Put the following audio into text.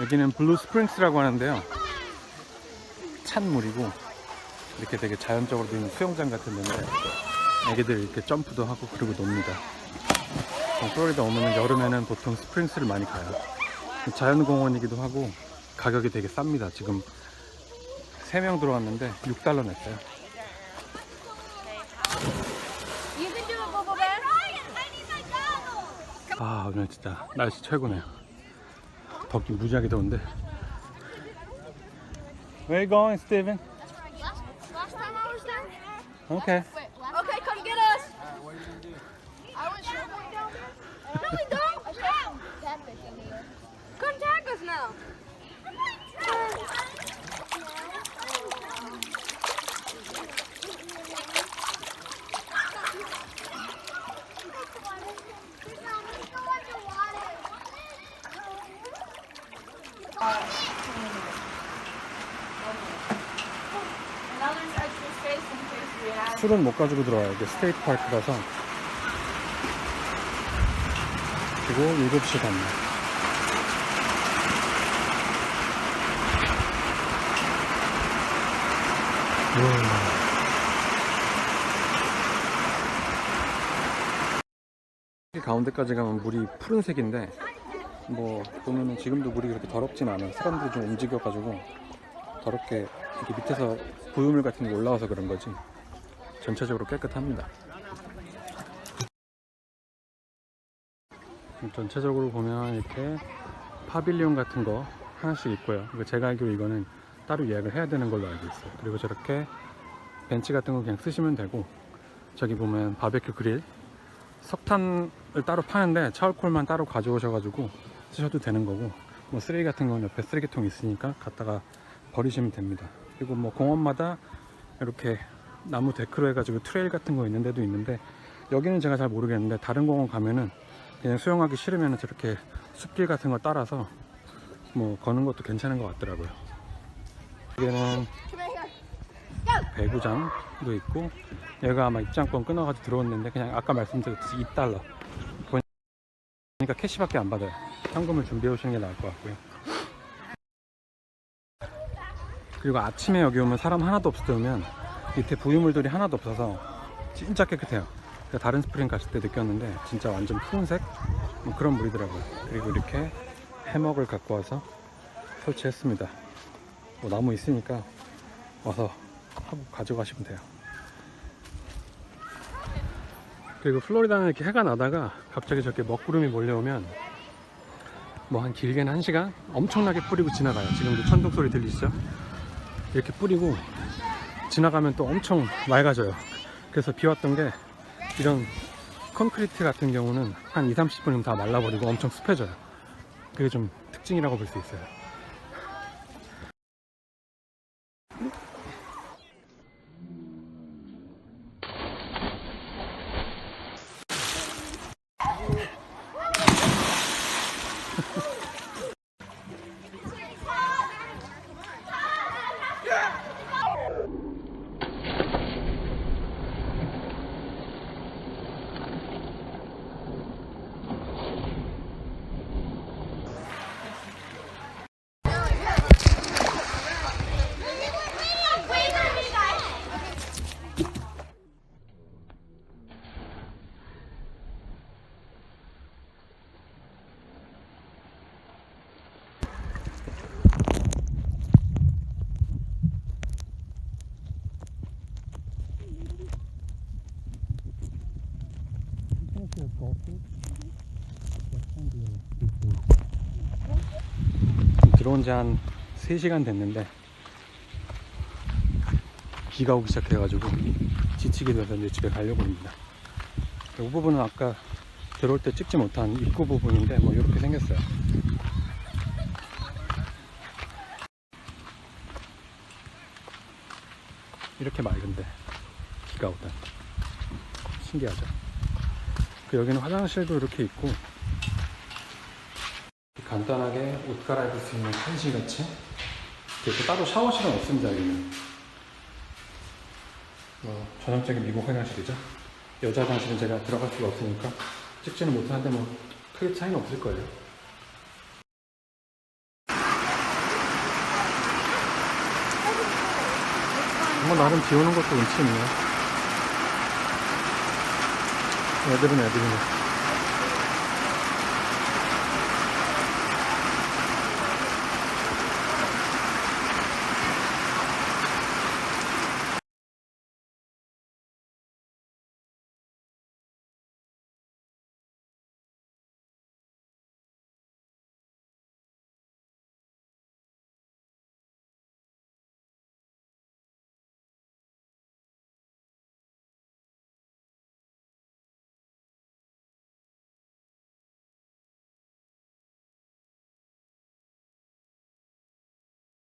여기는 블루 스프링스라고 하는데요. 찬 물이고 이렇게 되게 자연적으로 된 수영장 같은 데인데 애기들 이렇게 점프도 하고 그리고 놉니다. 어, 플로리다 오면 여름에는 보통 스프링스를 많이 가요. 자연공원이기도 하고 가격이 되게 쌉니다. 지금 3명 들어왔는데 6달러 냈어요. 아 오늘 진짜 날씨 최고네요. 덥긴 무지하게 더운데. Where you going, Steven? Last, last time I was there. Okay. Wait, okay, come get us. I went snowboarding down there. No, we don't. I saw some catfish in here. Come tag us now. Now 술은 못 가지고 들어와요. 이게 스테이트 파크라서. 그리고 7시 반에. 이 가운데까지 가면 물이 푸른색인데 뭐 보면은 지금도 물이 그렇게 더럽진 않아요. 사람들이 좀 움직여가지고 더럽게 이렇게 밑에서 부유물 같은 게 올라와서 그런 거지 전체적으로 깨끗합니다. 전체적으로 보면 이렇게 파빌리온 같은 거 하나씩 있고요. 그리고 제가 알기로 이거는 따로 예약을 해야 되는 걸로 알고 있어요. 그리고 저렇게 벤치 같은 거 그냥 쓰시면 되고 저기 보면 바베큐 그릴 석탄을 따로 파는데 차올콜만 따로 가져오셔가지고 쓰셔도 되는 거고 뭐 쓰레기 같은 건 옆에 쓰레기통 있으니까 갖다가 버리시면 됩니다. 그리고 뭐 공원마다 이렇게 나무 데크로 해가지고 트레일 같은 거 있는 데도 있는데 여기는 제가 잘 모르겠는데 다른 공원 가면은 그냥 수영하기 싫으면 저렇게 숲길 같은 거 따라서 뭐 거는 것도 괜찮은 것 같더라고요. 여기는 배구장도 있고 얘가 아마 입장권 끊어가지고 들어왔는데 그냥 아까 말씀드렸듯이 2달러 그러니까 캐시밖에 안 받아요. 현금을 준비해 오시는 게 나을 것 같고요. 그리고 아침에 여기 오면 사람 하나도 없을 때 오면 밑에 부유물들이 하나도 없어서 진짜 깨끗해요. 제가 다른 스프링 갔을 때 느꼈는데 진짜 완전 푸른색 뭐 그런 물이더라고요. 그리고 이렇게 해먹을 갖고 와서 설치했습니다. 뭐 나무 있으니까 와서 하고 가져가시면 돼요. 그리고 플로리다는 이렇게 해가 나다가 갑자기 저렇게 먹구름이 몰려오면 뭐 한 길게는 한 시간 엄청나게 뿌리고 지나가요. 지금도 천둥 소리 들리시죠? 이렇게 뿌리고 지나가면 또 엄청 맑아져요. 그래서 비 왔던 게 이런 콘크리트 같은 경우는 한 2, 30분이면 다 말라버리고 엄청 습해져요. 그게 좀 특징이라고 볼 수 있어요. 들어온 지 한 3시간 됐는데 비가 오기 시작해가지고 지치게 돼서 이제 집에 가려고 합니다. 이 부분은 아까 들어올 때 찍지 못한 입구 부분인데 뭐 이렇게 생겼어요. 이렇게 맑은데 비가 오다 신기하죠. 그 여기는 화장실도 이렇게 있고 간단하게 옷 갈아입을 수 있는 편지같이 그리고 따로 샤워실은 없습니다 여기는. 어, 전형적인 미국 화장실이죠. 여자 화장실은 제가 들어갈 수가 없으니까 찍지는 못하는데 뭐 크게 차이는 없을 거예요. 뭐 나름 비 오는 것도 운치 있네요. 애들은 애들이네.